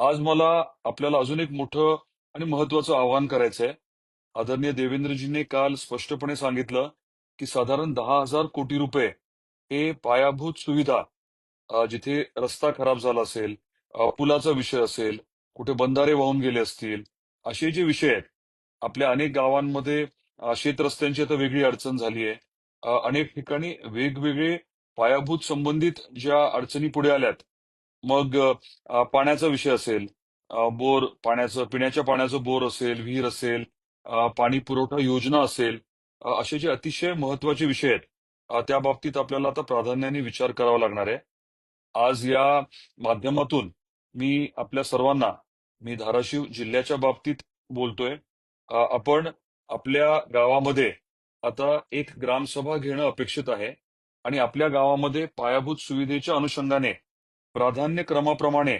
आज मला आपल्याला अजून एक मोठं आणि महत्वाचं आवाहन करायचंय. आदरणीय देवेंद्रजींनी काल स्पष्टपणे सांगितलं, की साधारण दहा हजार कोटी रुपये हे पायाभूत सुविधा जिथे रस्ता खराब झाला असेल, पुलाचा विषय असेल, कुठे बंधारे वाहून गेले असतील, असे जे विषय आहेत. आपल्या अनेक गावांमध्ये शेत शेतरस्त्यांची आता वेगळी अडचण झाली आहे. अनेक ठिकाणी वेगवेगळे पायाभूत संबंधित ज्या अडचणी पुढे आल्यात, मग पाण्याचा विषय असेल, बोर पाण्याचं पिण्याच्या पाण्याचं बोर असेल, विहीर असेल, पाणी पुरवठा योजना असेल, असे जे अतिशय महत्त्वाचे विषय आहेत, त्या बाबतीत आपल्याला आता प्राधान्याने विचार करावा लागणार आहे. आज या माध्यमातून मी आपल्या सर्वांना, मी धाराशिव जिल्ह्याच्या बाबतीत बोलतोय. आपण आपल्या गावामध्ये आता एक ग्रामसभा घेणं अपेक्षित आहे आणि आपल्या गावामध्ये पायाभूत सुविधेच्या अनुषंगाने प्राधान्यक्रमाप्रमाणे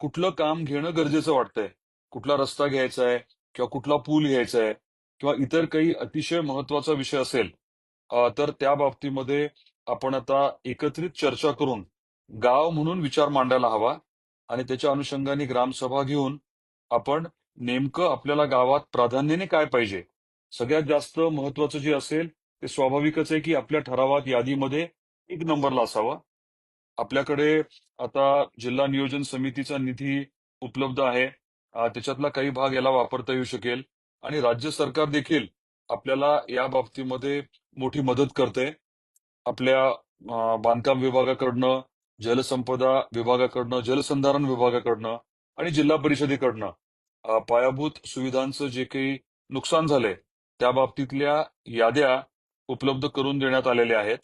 कुठलं काम घेणं गरजेचं वाटतंय. कुठला रस्ता घ्यायचा आहे किंवा कुठला पूल घ्यायचा आहे किंवा इतर काही अतिशय महत्त्वाचा विषय असेल, तर त्या बाबतीमध्ये आपण आता एकत्रित चर्चा करून गाव म्हणून विचार मांडायला हवा आणि त्याच्या अनुषंगाने ग्रामसभा घेऊन आपण नेमकं आपल्याला गावात प्राधान्याने काय पाहिजे? सगळ्यात जास्त महत्वाचं जे असेल, ते स्वाभाविकच आहे, की आपल्या ठरावात यादीमध्ये एक नंबरला असावा आपल्याकडे आता जिल्हा नियोजन समितीचा निधी उपलब्ध आहे. त्याच्यातला काही भाग याला वापरता येऊ शकेल आणि राज्य सरकार देखील आपल्याला या बाबतीमध्ये मोठी मदत करते आपल्या बांधकाम विभागाकडनं, जलसंपदा विभागाकडनं, जलसंधारण विभागाकडनं आणि जिल्हा परिषदेकडनं पायाभूत सुविधांचं जे काही नुकसान झालंय, त्या बाबतीतल्या याद्या उपलब्ध करून देण्यात आलेल्या आहेत.